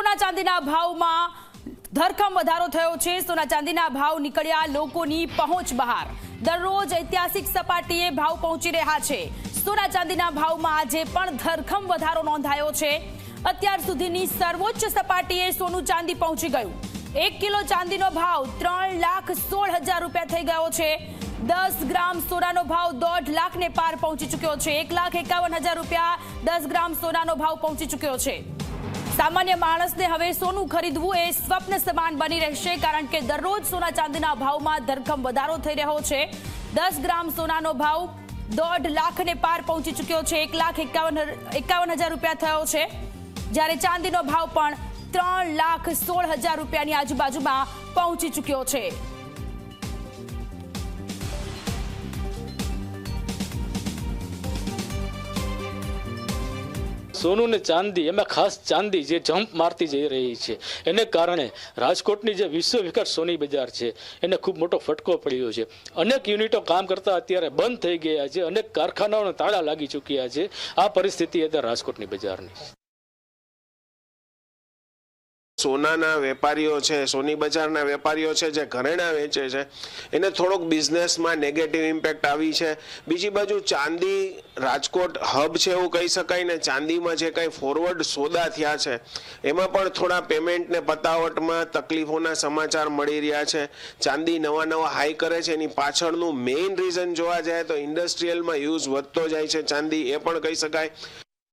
સોના ચાંદીના ભાવમાં ધરખમ વધારો થયો છે. સોના ચાંદીના ભાવ નીકળ્યા લોકોની પહોંચ બહાર. દરરોજ ઐતિહાસિક સપાટીએ ભાવ પહોંચી રહ્યા છે. સોના ચાંદીના ભાવમાં આજે પણ ધરખમ વધારો નોંધાયો છે. અત્યાર સુધીની સર્વોચ્ચ સપાટીએ સોનું ચાંદી પહોંચી ગયું. એક કિલો ચાંદીનો ભાવ ત્રણ લાખ સોળ હજાર રૂપિયા થઈ ગયો છે. દસ ગ્રામ સોનાનો ભાવ દોઢ લાખને પાર પહોંચી ચૂક્યો છે. એક લાખ એકાવન હજાર રૂપિયા દસ ગ્રામ સોનાનો ભાવ પહોંચી ચૂક્યો છે. સામાન્ય માણસને હવે સોનું ખરીદવું એ સ્વપ્ન સમાન બની રહેશે કારણ કે દરરોજ સોના ચાંદીના ભાવમાં ધરખમ વધારો થઈ રહ્યો છે. દસ ગ્રામ સોનાનો ભાવ દોઢ લાખને પાર પહોંચી ચૂક્યો છે. એક લાખ એકાવન એકાવન હજાર રૂપિયા થયો છે. જ્યારે ચાંદીનો ભાવ પણ ત્રણ લાખ સોળ હજાર રૂપિયાની આજુબાજુમાં પહોંચી ચૂક્યો છે. સોનું ને ચાંદી, એમાં ખાસ ચાંદી જે જમ્પ મારતી જઈ રહી છે. એને કારણે રાજકોટની જે વિશ્વ વિખ્યાત સોની બજાર છે, એને ખૂબ મોટો ફટકો પડ્યો છે. અનેક યુનિટો કામ કરતા અત્યારે બંધ થઈ ગયા છે. અનેક કારખાનાઓને તાળા લાગી ચૂક્યા છે. આ પરિસ્થિતિ અત્યારે રાજકોટની બજારની. સોનાના વેપારીઓ છે, સોની બજારના વેપારીઓ છે, જે ઘરેણા વેચે છે, એને થોડોક બિઝનેસમાં નેગેટિવ ઇમ્પેક્ટ આવી છે. બીજી બાજુ ચાંદી રાજકોટ હબ છે એવું કહી શકાય ને, ચાંદીમાં જે કાંઈ ફોરવર્ડ સોદા થયા છે, એમાં પણ થોડા પેમેન્ટને પતાવટમાં તકલીફોના સમાચાર મળી રહ્યા છે. ચાંદી નવા નવા હાઈ કરે છે, એની પાછળનું મેઇન રીઝન જોવા જાય તો ઇન્ડસ્ટ્રીયલમાં યુઝ વધતો જાય છે ચાંદી, એ પણ કહી શકાય.